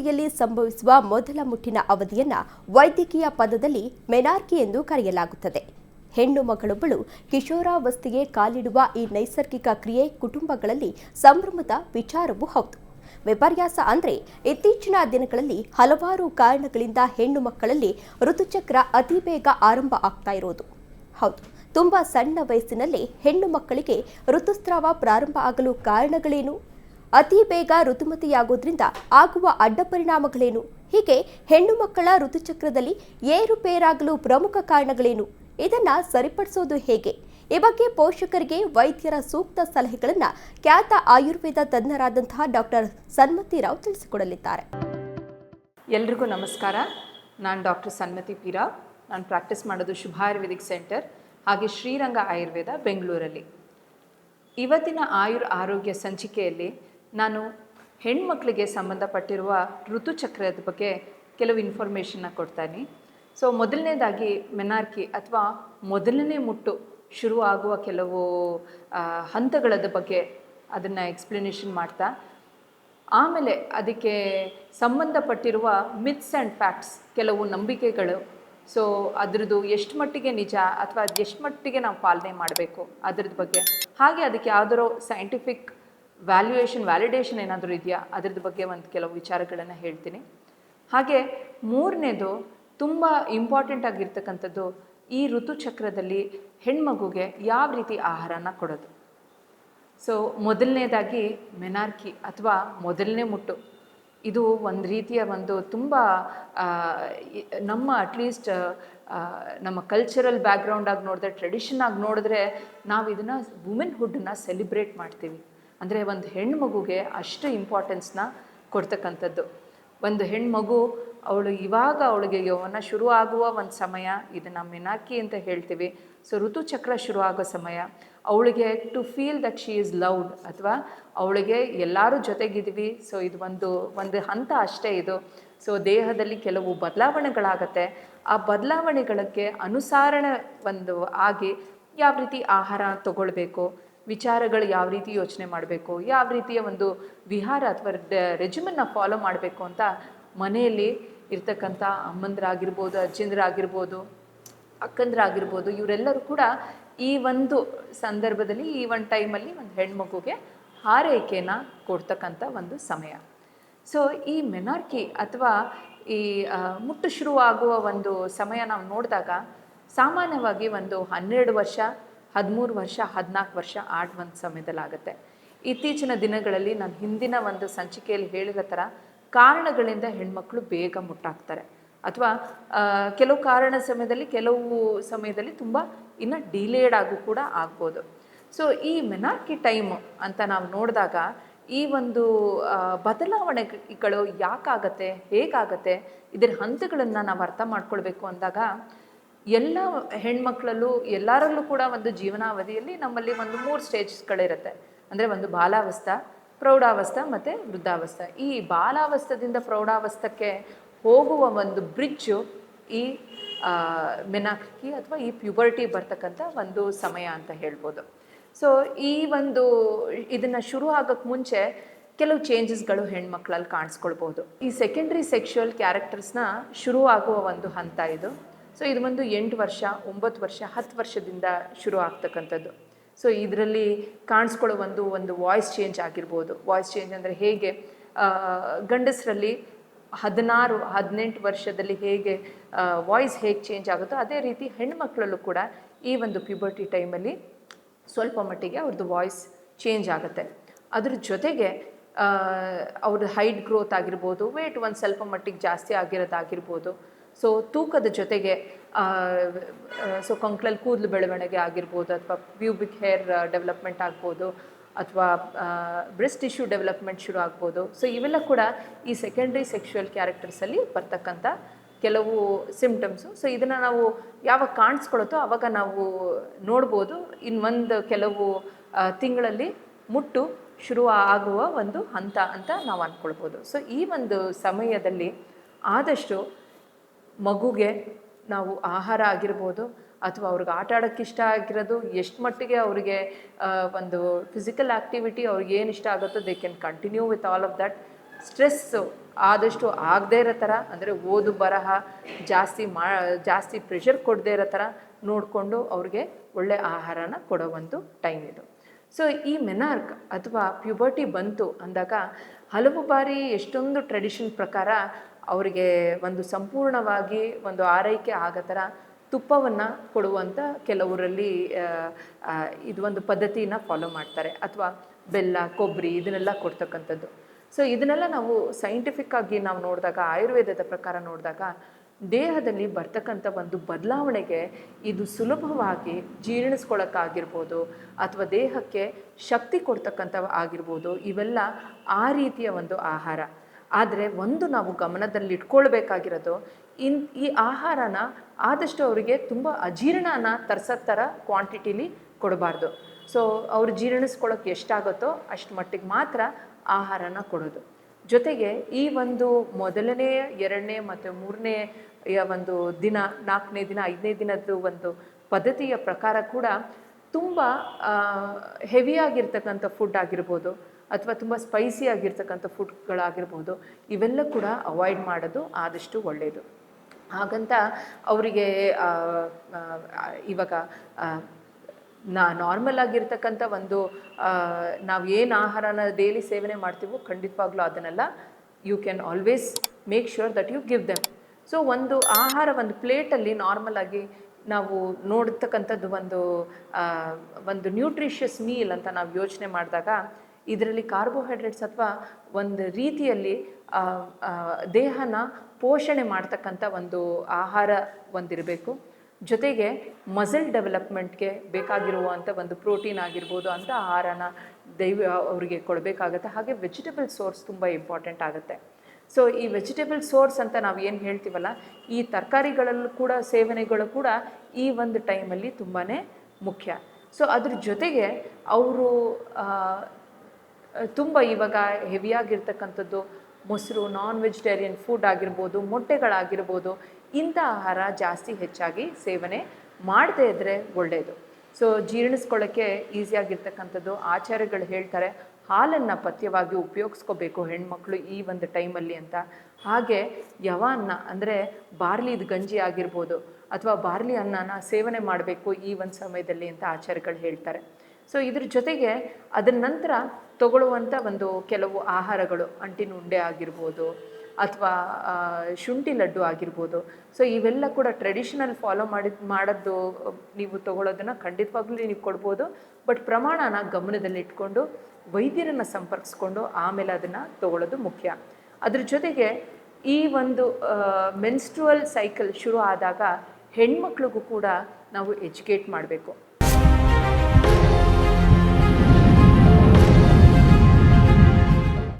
ಕಿಶೋರಾವಸ್ಥೆಯಲ್ಲಿ ಸಂಭವಿಸುವ ಮೊದಲ ಮುಟ್ಟಿನ ಅವಧಿಯನ್ನ ವೈದ್ಯಕೀಯ ಪದದಲ್ಲಿ ಮೆನಾರ್ಕಿ ಎಂದು ಕರೆಯಲಾಗುತ್ತದೆ. ಹೆಣ್ಣು ಮಗಳೊಬ್ಬಳು ಕಿಶೋರಾವಸ್ಥೆಗೆ ಕಾಲಿಡುವ ಈ ನೈಸರ್ಗಿಕ ಕ್ರಿಯೆ ಕುಟುಂಬಗಳಲ್ಲಿ ಸಂಭ್ರಮದ ವಿಚಾರವೂ ಹೌದು. ವಿಪರ್ಯಾಸ ಅಂದ್ರೆ ಇತ್ತೀಚಿನ ದಿನಗಳಲ್ಲಿ ಹಲವಾರು ಕಾರಣಗಳಿಂದ ಹೆಣ್ಣು ಮಕ್ಕಳಲ್ಲಿ ಋತುಚಕ್ರ ಅತಿ ಬೇಗ ಆರಂಭ ಆಗ್ತಾ ಇರೋದು. ಹೌದು, ತುಂಬಾ ಸಣ್ಣ ವಯಸ್ಸಿನಲ್ಲಿ ಹೆಣ್ಣು ಮಕ್ಕಳಿಗೆ ಋತುಸ್ರಾವ ಪ್ರಾರಂಭ ಆಗಲು ಕಾರಣಗಳೇನು? ಅತಿ ಬೇಗ ಋತುಮತಿಯಾಗೋದ್ರಿಂದ ಆಗುವ ಅಡ್ಡ ಪರಿಣಾಮಗಳೇನು ಹೀಗೆ ಹೆಣ್ಣು ಮಕ್ಕಳ ಋತುಚಕ್ರದಲ್ಲಿ ಏರುಪೇರಾಗಲು ಪ್ರಮುಖ ಕಾರಣಗಳೇನು? ಇದನ್ನ ಸರಿಪಡಿಸೋದು ಹೇಗೆ? ಈ ಬಗ್ಗೆ ಪೋಷಕರಿಗೆ ವೈದ್ಯರ ಸೂಕ್ತ ಸಲಹೆಗಳನ್ನ ಖ್ಯಾತ ಆಯುರ್ವೇದ ತಜ್ಞರಾದಂತಹ ಡಾಕ್ಟರ್ ಸನ್ಮತಿ ರಾವ್ ತಿಳಿಸಿಕೊಡಲಿದ್ದಾರೆ. ಎಲ್ರಿಗೂ ನಮಸ್ಕಾರ. ನಾನು ಡಾಕ್ಟರ್ ಸನ್ಮತಿ ಪೀರಾ. ನಾನು ಪ್ರಾಕ್ಟೀಸ್ ಮಾಡೋದು ಶುಭ ಆಯುರ್ವೇದಿಕ್ ಸೆಂಟರ್, ಹಾಗೆ ಶ್ರೀರಂಗ ಆಯುರ್ವೇದ ಬೆಂಗಳೂರಲ್ಲಿ. ಇವತ್ತಿನ ಆಯುರ್ ಆರೋಗ್ಯ ಸಂಚಿಕೆಯಲ್ಲಿ ನಾನು ಹೆಣ್ಮಕ್ಳಿಗೆ ಸಂಬಂಧಪಟ್ಟಿರುವ ಋತುಚಕ್ರದ ಬಗ್ಗೆ ಕೆಲವು ಇನ್ಫಾರ್ಮೇಷನ್ನ ಕೊಡ್ತಾನೆ. ಸೊ ಮೊದಲನೇದಾಗಿ ಮೆನಾರ್ಕಿ ಅಥವಾ ಮೊದಲನೇ ಮುಟ್ಟು ಶುರು ಆಗುವ ಕೆಲವು ಹಂತಗಳದ ಬಗ್ಗೆ ಅದನ್ನು ಎಕ್ಸ್ಪ್ಲನೇಷನ್ ಮಾಡ್ತಾ. ಆಮೇಲೆ ಅದಕ್ಕೆ ಸಂಬಂಧಪಟ್ಟಿರುವ ಮಿತ್ಸ್ ಆ್ಯಂಡ್ ಫ್ಯಾಕ್ಟ್ಸ್ ಕೆಲವು ನಂಬಿಕೆಗಳು. ಸೊ ಅದರದ್ದು ಎಷ್ಟು ಮಟ್ಟಿಗೆ ನಿಜ ಅಥವಾ ಎಷ್ಟು ಮಟ್ಟಿಗೆ ನಾವು ಪಾಲನೆ ಮಾಡಬೇಕು ಅದ್ರದ್ದು ಬಗ್ಗೆ. ಹಾಗೆ ಅದಕ್ಕೆ ಯಾವ್ದಾರೋ ಸೈಂಟಿಫಿಕ್ ವ್ಯಾಲ್ಯೂಯೇಷನ್ ವ್ಯಾಲಿಡೇಷನ್ ಏನಾದರೂ ಇದೆಯಾ? ಅದ್ರದ್ದು ಬಗ್ಗೆ ಒಂದು ಕೆಲವು ವಿಚಾರಗಳನ್ನು ಹೇಳ್ತೀನಿ. ಹಾಗೆ ಮೂರನೇದು ತುಂಬ ಇಂಪಾರ್ಟೆಂಟ್ ಆಗಿರ್ತಕ್ಕಂಥದ್ದು ಈ ಋತುಚಕ್ರದಲ್ಲಿ ಹೆಣ್ಮಗುಗೆ ಯಾವ ರೀತಿ ಆಹಾರನ ಕೊಡೋದು. ಸೊ ಮೊದಲನೇದಾಗಿ ಮೆನಾರ್ಕಿ ಅಥವಾ ಮೊದಲನೇ ಮುಟ್ಟು. ಇದು ಒಂದು ರೀತಿಯ ಒಂದು ತುಂಬ ನಮ್ಮ ಅಟ್ಲೀಸ್ಟ್ ನಮ್ಮ ಕಲ್ಚರಲ್ ಬ್ಯಾಕ್ಗ್ರೌಂಡಾಗಿ ನೋಡಿದ್ರೆ ಟ್ರೆಡಿಷನ್ ಆಗಿ ನೋಡಿದ್ರೆ ನಾವು ಇದನ್ನು ವುಮೆನ್ಹುಡ್ಡನ್ನ ಸೆಲಿಬ್ರೇಟ್ ಮಾಡ್ತೀವಿ. ಅಂದರೆ ಒಂದು ಹೆಣ್ಮಗುಗೆ ಅಷ್ಟು ಇಂಪಾರ್ಟೆನ್ಸ್ನ ಕೊಡ್ತಕ್ಕಂಥದ್ದು. ಒಂದು ಹೆಣ್ಮಗು ಅವಳು ಇವಾಗ ಅವಳಿಗೆ ಯೌವನ ಶುರು ಆಗುವ ಒಂದು ಸಮಯ, ಇದನ್ನು ಮೆನಾಕಿ ಅಂತ ಹೇಳ್ತೀವಿ. ಸೊ ಋತುಚಕ್ರ ಶುರು ಆಗೋ ಸಮಯ. ಅವಳಿಗೆ to feel that she is loved ಅಥವಾ ಅವಳಿಗೆ ಎಲ್ಲರೂ ಜೊತೆಗಿದ್ವಿ. ಸೊ ಇದು ಒಂದು ಒಂದು ಹಂತ ಅಷ್ಟೇ ಇದು. ಸೊ ದೇಹದಲ್ಲಿ ಕೆಲವು ಬದಲಾವಣೆಗಳಾಗತ್ತೆ. ಆ ಬದಲಾವಣೆಗಳಿಗೆ ಅನುಸಾರಣ ಒಂದು ಆಗಿ ಯಾವ ರೀತಿ ಆಹಾರ ತಗೊಳ್ಬೇಕು? ವಿಚಾರಗಳು ಯಾವ ರೀತಿ ಯೋಚನೆ ಮಾಡಬೇಕು, ಯಾವ ರೀತಿಯ ಒಂದು ವಿಹಾರ ಅಥವಾ ರೆಜಿಮನ್ನ ಫಾಲೋ ಮಾಡಬೇಕು ಅಂತ ಮನೆಯಲ್ಲಿ ಇರ್ತಕ್ಕಂಥ ಅಮ್ಮಂದ್ರಾಗಿರ್ಬೋದು, ಅಜ್ಜಂದ್ರಾಗಿರ್ಬೋದು, ಅಕ್ಕಂದ್ರಾಗಿರ್ಬೋದು, ಇವರೆಲ್ಲರೂ ಕೂಡ ಈ ಒಂದು ಸಂದರ್ಭದಲ್ಲಿ, ಈ ಒಂದು ಟೈಮಲ್ಲಿ ಒಂದು ಹೆಣ್ಮಗುಗೆ ಹಾರೈಕೆನ ಕೊಡ್ತಕ್ಕಂಥ ಒಂದು ಸಮಯ. ಸೊ ಈ ಮೆನಾರ್ಕಿ ಅಥವಾ ಈ ಮುಟ್ಟು ಶುರುವಾಗುವ ಒಂದು ಸಮಯ ನಾವು ನೋಡಿದಾಗ ಸಾಮಾನ್ಯವಾಗಿ ಒಂದು ಹನ್ನೆರಡು ವರ್ಷ ಹದಿಮೂರು ವರ್ಷ, ಹದಿನಾಲ್ಕು ವರ್ಷ ಆಡ್ ಒಂದು ಸಮಯದಲ್ಲಾಗುತ್ತೆ. ಇತ್ತೀಚಿನ ದಿನಗಳಲ್ಲಿ ನಾನು ಹಿಂದಿನ ಒಂದು ಸಂಚಿಕೆಯಲ್ಲಿ ಹೇಳಿರೋ ಥರ ಕಾರಣಗಳಿಂದ ಹೆಣ್ಮಕ್ಳು ಬೇಗ ಮುಟ್ಟಾಗ್ತಾರೆ. ಅಥವಾ ಕೆಲವು ಕಾರಣ ಸಮಯದಲ್ಲಿ, ಕೆಲವು ಸಮಯದಲ್ಲಿ ತುಂಬ ಇನ್ನು ಡಿಲೇಡ್ ಆಗು ಕೂಡ ಆಗ್ಬೋದು. ಸೊ, ಈ ಮೆನಾಕಿ ಟೈಮ್ ಅಂತ ನಾವು ನೋಡಿದಾಗ ಈ ಒಂದು ಬದಲಾವಣೆಗಳು ಯಾಕಾಗತ್ತೆ, ಹೇಗಾಗತ್ತೆ, ಇದರ ಹಂತಗಳನ್ನು ನಾವು ಅರ್ಥ ಮಾಡ್ಕೊಳ್ಬೇಕು ಅಂದಾಗ ಎಲ್ಲ ಹೆಣ್ಮಕ್ಳಲ್ಲೂ ಎಲ್ಲರಲ್ಲೂ ಕೂಡ ಒಂದು ಜೀವನಾವಧಿಯಲ್ಲಿ ನಮ್ಮಲ್ಲಿ ಒಂದು ಮೂರು ಸ್ಟೇಜ್ಗಳಿರುತ್ತೆ ಅಂದರೆ ಒಂದು ಬಾಲಾವಸ್ಥಾ, ಪ್ರೌಢಾವಸ್ಥಾ ಮತ್ತು ವೃದ್ಧಾವಸ್ಥಾ. ಈ ಬಾಲಾವಸ್ಥದಿಂದ ಪ್ರೌಢಾವಸ್ಥಕ್ಕೆ ಹೋಗುವ ಒಂದು ಬ್ರಿಡ್ಜು ಈ ಮೆನಾಕಿ ಅಥವಾ ಈ ಪ್ಯೂಬರ್ಟಿ ಬರ್ತಕ್ಕಂಥ ಒಂದು ಸಮಯ ಅಂತ ಹೇಳ್ಬೋದು. ಸೊ ಈ ಒಂದು ಇದನ್ನು ಶುರು ಆಗೋಕ್ಕೆ ಮುಂಚೆ ಕೆಲವು ಚೇಂಜಸ್ಗಳು ಹೆಣ್ಮಕ್ಳಲ್ಲಿ ಕಾಣಿಸ್ಕೊಳ್ಬೋದು ಈ ಸೆಕೆಂಡ್ರಿ ಸೆಕ್ಷುವಲ್ ಕ್ಯಾರೆಕ್ಟರ್ಸ್ನ ಶುರು ಆಗುವ ಒಂದು ಹಂತ ಇದು. ಸೊ ಇದು ಒಂದು ಎಂಟು ವರ್ಷ, ಒಂಬತ್ತು ವರ್ಷ, ಹತ್ತು ವರ್ಷದಿಂದ ಶುರು ಆಗ್ತಕ್ಕಂಥದ್ದು. ಸೊ ಇದರಲ್ಲಿ ಕಾಣಿಸ್ಕೊಳ್ಳೋ ಒಂದು ಒಂದು ವಾಯ್ಸ್ ಚೇಂಜ್ ಆಗಿರ್ಬೋದು. ವಾಯ್ಸ್ ಚೇಂಜ್ ಅಂದರೆ ಹೇಗೆ? ಗಂಡಸರಲ್ಲಿ ಹದಿನಾರು, ಹದಿನೆಂಟು ವರ್ಷದಲ್ಲಿ ಹೇಗೆ ವಾಯ್ಸ್ ಹೇಗೆ ಚೇಂಜ್ ಆಗುತ್ತೋ ಅದೇ ರೀತಿ ಹೆಣ್ಮಕ್ಳಲ್ಲೂ ಕೂಡ ಈ ಒಂದು ಪ್ಯೂಬರ್ಟಿ ಟೈಮಲ್ಲಿ ಸ್ವಲ್ಪ ಮಟ್ಟಿಗೆ ಅವ್ರದ್ದು ವಾಯ್ಸ್ ಚೇಂಜ್ ಆಗುತ್ತೆ. ಅದ್ರ ಜೊತೆಗೆ ಅವ್ರ ಹೈಟ್ ಗ್ರೋತ್ ಆಗಿರ್ಬೋದು ವೇಟ್ ಒಂದು ಸ್ವಲ್ಪ ಮಟ್ಟಿಗೆ ಜಾಸ್ತಿ ಆಗಿರೋದಾಗಿರ್ಬೋದು ಸೊ ತೂಕದ ಜೊತೆಗೆ ಸೊ ಕೊಂಕ್ಳಲ್ಲಿ ಕೂದಲು ಬೆಳವಣಿಗೆ ಆಗಿರ್ಬೋದು ಅಥವಾ ಪ್ಯೂಬಿಕ್ ಹೇರ್ ಡೆವಲಪ್ಮೆಂಟ್ ಆಗ್ಬೋದು ಅಥವಾ ಬ್ರೆಸ್ಟ್ ಟಿಶ್ಯೂ ಡೆವಲಪ್ಮೆಂಟ್ ಶುರು ಆಗ್ಬೋದು. ಸೊ ಇವೆಲ್ಲ ಕೂಡ ಈ ಸೆಕೆಂಡ್ರಿ ಸೆಕ್ಷುವಲ್ ಕ್ಯಾರೆಕ್ಟರ್ಸಲ್ಲಿ ಬರ್ತಕ್ಕಂಥ ಕೆಲವು ಸಿಮ್ಟಮ್ಸು ಸೊ ಇದನ್ನು ನಾವು ಯಾವಾಗ ಕಾಣಿಸ್ಕೊಳುತ್ತೋ ಆವಾಗ ನಾವು ನೋಡ್ಬೋದು. ಒಂದು ಕೆಲವು ತಿಂಗಳಲ್ಲಿ ಮುಟ್ಟು ಶುರು ಆಗುವ ಒಂದು ಹಂತ ಅಂತ ನಾವು ಅಂದ್ಕೊಳ್ಬೋದು ಸೊ ಈ ಒಂದು ಸಮಯದಲ್ಲಿ ಆದಷ್ಟು ಮಗುಗೆ ನಾವು ಆಹಾರ ಆಗಿರ್ಬೋದು ಅಥವಾ ಅವ್ರಿಗೆ ಆಟ ಆಡೋಕ್ಕೆ ಇಷ್ಟ ಆಗಿರೋದು ಎಷ್ಟು ಮಟ್ಟಿಗೆ ಅವರಿಗೆ ಒಂದು ಫಿಸಿಕಲ್ ಆ್ಯಕ್ಟಿವಿಟಿ ಅವ್ರಿಗೆ ಏನು ಇಷ್ಟ ಆಗುತ್ತೋ they can continue with all of that stress ಆದಷ್ಟು ಆಗದೇ ಇರೋ ಥರ, ಅಂದರೆ ಓದು ಬರಹ, ಜಾಸ್ತಿ ಮಾ, ಜಾಸ್ತಿ ಪ್ರೆಷರ್ ಕೊಡದೇ ಇರೋ ಥರ ನೋಡಿಕೊಂಡು ಅವ್ರಿಗೆ ಒಳ್ಳೆ ಆಹಾರನ ಕೊಡೋ ಒಂದು ಟೈಮ್ ಇದು. ಸೊ ಈ ಮೆನಾರ್ಕ್ ಅಥವಾ ಪ್ಯುಬರ್ಟಿ ಬಂತು ಅಂದಾಗ ಹಲವು ಬಾರಿ ಎಷ್ಟೊಂದು ಟ್ರೆಡಿಷನ್ ಪ್ರಕಾರ ಅವರಿಗೆ ಒಂದು ಸಂಪೂರ್ಣವಾಗಿ ಒಂದು ಆರೈಕೆ ಆಗೋ ಥರ ತುಪ್ಪವನ್ನು ಕೊಡುವಂಥ ಕೆಲವರಲ್ಲಿ ಇದು ಒಂದು ಪದ್ಧತಿನ ಫಾಲೋ ಮಾಡ್ತಾರೆ. ಅಥವಾ ಬೆಲ್ಲ ಕೊಬ್ಬರಿ ಇದನ್ನೆಲ್ಲ ಕೊಡ್ತಕ್ಕಂಥದ್ದು. ಸೊ ಇದನ್ನೆಲ್ಲ ನಾವು ಸೈಂಟಿಫಿಕ್ ಆಗಿ ನಾವು ನೋಡಿದಾಗ, ಆಯುರ್ವೇದದ ಪ್ರಕಾರ ನೋಡಿದಾಗ, ದೇಹದಲ್ಲಿ ಬರ್ತಕ್ಕಂಥ ಒಂದು ಬದಲಾವಣೆಗೆ ಇದು ಸುಲಭವಾಗಿ ಜೀರ್ಣಿಸ್ಕೊಳ್ಳೋಕ್ಕಾಗಿರ್ಬೋದು ಅಥವಾ ದೇಹಕ್ಕೆ ಶಕ್ತಿ ಕೊಡ್ತಕ್ಕಂಥ ಆಗಿರ್ಬೋದು, ಇವೆಲ್ಲ ಆ ರೀತಿಯ ಒಂದು ಆಹಾರ. ಆದರೆ ಒಂದು ನಾವು ಗಮನದಲ್ಲಿ ಇಟ್ಕೊಳ್ಬೇಕಾಗಿರೋದು ಇನ್ ಈ ಆಹಾರನ ಆದಷ್ಟು ಅವರಿಗೆ ತುಂಬ ಅಜೀರ್ಣನ ತರ್ಸೋ ಥರ ಕ್ವಾಂಟಿಟಿಲಿ ಕೊಡಬಾರ್ದು. ಸೊ ಅವ್ರು ಜೀರ್ಣಿಸ್ಕೊಳ್ಳೋಕೆ ಎಷ್ಟಾಗುತ್ತೋ ಅಷ್ಟು ಮಟ್ಟಿಗೆ ಮಾತ್ರ ಆಹಾರನ ಕೊಡೋದು. ಜೊತೆಗೆ ಈ ಒಂದು ಮೊದಲನೇ, ಎರಡನೇ ಮತ್ತು ಮೂರನೇ ಒಂದು ದಿನ, ನಾಲ್ಕನೇ ದಿನ, ಐದನೇ ದಿನದ್ದು ಒಂದು ಪದ್ಧತಿಯ ಪ್ರಕಾರ ಕೂಡ ತುಂಬ ಹೆವಿಯಾಗಿರ್ತಕ್ಕಂಥ ಫುಡ್ ಆಗಿರ್ಬೋದು. ಅಥವಾ ತುಂಬ ಸ್ಪೈಸಿ ಆಗಿರ್ತಕ್ಕಂಥ ಫುಡ್ಗಳಾಗಿರ್ಬೋದು ಇವೆಲ್ಲ ಕೂಡ ಅವಾಯ್ಡ್ ಮಾಡೋದು ಆದಷ್ಟು ಒಳ್ಳೆಯದು ಹಾಗಂತ ಅವರಿಗೆ ಇವಾಗ ನಾ ನಾರ್ಮಲ್ ಆಗಿರ್ತಕ್ಕಂಥ ಒಂದು ನಾವು ಏನು ಆಹಾರನ ಡೈಲಿ ಸೇವನೆ ಮಾಡ್ತೀವೋ ಖಂಡಿತವಾಗ್ಲೂ ಅದನ್ನೆಲ್ಲ you can always make sure that you give them so ಒಂದು ಆಹಾರ, ಒಂದು ಪ್ಲೇಟಲ್ಲಿ ನಾರ್ಮಲ್ ಆಗಿ ನಾವು ನೋಡ್ತಕ್ಕಂಥದ್ದು ಒಂದು ಒಂದು ನ್ಯೂಟ್ರಿಷಿಯಸ್ ಮೀಲ್ ಅಂತ ನಾವು ಯೋಚನೆ ಮಾಡಿದಾಗ ಇದರಲ್ಲಿ ಕಾರ್ಬೋಹೈಡ್ರೇಟ್ಸ್ ಅಥವಾ ಒಂದು ರೀತಿಯಲ್ಲಿ ದೇಹನ ಪೋಷಣೆ ಮಾಡ್ತಕ್ಕಂಥ ಒಂದು ಆಹಾರ ಒಂದಿರಬೇಕು. ಜೊತೆಗೆ ಮಸಲ್ ಡೆವಲಪ್ಮೆಂಟ್ಗೆ ಬೇಕಾಗಿರುವಂಥ ಒಂದು ಪ್ರೋಟೀನ್ ಆಗಿರ್ಬೋದು ಅಂತ ಆಹಾರನ ದೈವ, ಅವರಿಗೆ ಕೊಡಬೇಕಾಗತ್ತೆ. ಹಾಗೆ ವೆಜಿಟೇಬಲ್ ಸೋರ್ಸ್ ತುಂಬ ಇಂಪಾರ್ಟೆಂಟ್ ಆಗುತ್ತೆ. ಸೊ, ಈ ವೆಜಿಟೇಬಲ್ ಸೋರ್ಸ್ ಅಂತ ನಾವು ಏನು ಹೇಳ್ತೀವಲ್ಲ, ಈ ತರಕಾರಿಗಳಲ್ಲೂ ಕೂಡ, ಸೇವನೆಗಳು ಕೂಡ ಈ ಒಂದು ಟೈಮಲ್ಲಿ ತುಂಬಾ ಮುಖ್ಯ. ಸೊ, ಅದ್ರ ಜೊತೆಗೆ ಅವರು ತುಂಬ ಇವಾಗ ಹೆವಿಯಾಗಿರ್ತಕ್ಕಂಥದ್ದು ಮೊಸರು ನಾನ್ ವೆಜಿಟೇರಿಯನ್ ಫುಡ್ ಆಗಿರ್ಬೋದು, ಮೊಟ್ಟೆಗಳಾಗಿರ್ಬೋದು, ಇಂಥ ಆಹಾರ ಜಾಸ್ತಿ ಹೆಚ್ಚಾಗಿ ಸೇವನೆ ಮಾಡದೇ ಇದ್ದರೆ ಒಳ್ಳೆಯದು ಸೊ ಜೀರ್ಣಿಸ್ಕೊಳ್ಳೋಕ್ಕೆ ಈಸಿಯಾಗಿರ್ತಕ್ಕಂಥದ್ದು ಆಚಾರ್ಯಗಳು ಹೇಳ್ತಾರೆ. ಹಾಲನ್ನು ಪಥ್ಯವಾಗಿ ಉಪಯೋಗಿಸ್ಕೋಬೇಕು ಹೆಣ್ಮಕ್ಳು ಈ ಒಂದು ಟೈಮಲ್ಲಿ ಅಂತ. ಹಾಗೆ ಯವಾನ್ನ ಅಂದರೆ ಬಾರ್ಲಿದು ಗಂಜಿ ಆಗಿರ್ಬೋದು ಅಥವಾ ಬಾರ್ಲಿ ಅನ್ನನ ಸೇವನೆ ಮಾಡಬೇಕು ಈ ಒಂದು ಸಮಯದಲ್ಲಿ ಅಂತ ಆಚಾರ್ಯಗಳು ಹೇಳ್ತಾರೆ. ಸೊ ಇದ್ರ ಜೊತೆಗೆ ಅದರ ನಂತರ ತಗೊಳ್ಳುವಂಥ ಒಂದು ಕೆಲವು ಆಹಾರಗಳು, ಅಂಟಿನ ಉಂಡೆ ಆಗಿರ್ಬೋದು ಅಥವಾ ಶುಂಠಿ ಲಡ್ಡು ಆಗಿರ್ಬೋದು. ಸೊ ಇವೆಲ್ಲ ಕೂಡ ಟ್ರೆಡಿಷನಲ್ ಫಾಲೋ ಮಾಡಿದ ಮಾಡೋದು ನೀವು ತಗೊಳ್ಳೋದನ್ನು ಖಂಡಿತವಾಗ್ಲೂ ನೀವು ಕೊಡ್ಬೋದು. ಬಟ್ ಪ್ರಮಾಣನ ಗಮನದಲ್ಲಿಟ್ಕೊಂಡು ವೈದ್ಯರನ್ನು ಸಂಪರ್ಕಿಸ್ಕೊಂಡು ಆಮೇಲೆ ಅದನ್ನು ತಗೊಳ್ಳೋದು ಮುಖ್ಯ. ಅದ್ರ ಜೊತೆಗೆ ಈ ಒಂದು ಮೆನ್ಸ್ಟ್ರುವಲ್ ಸೈಕಲ್ ಶುರು ಆದಾಗ ಹೆಣ್ಮಕ್ಳಿಗೂ ಕೂಡ ನಾವು ಎಜುಕೇಟ್ ಮಾಡಬೇಕು.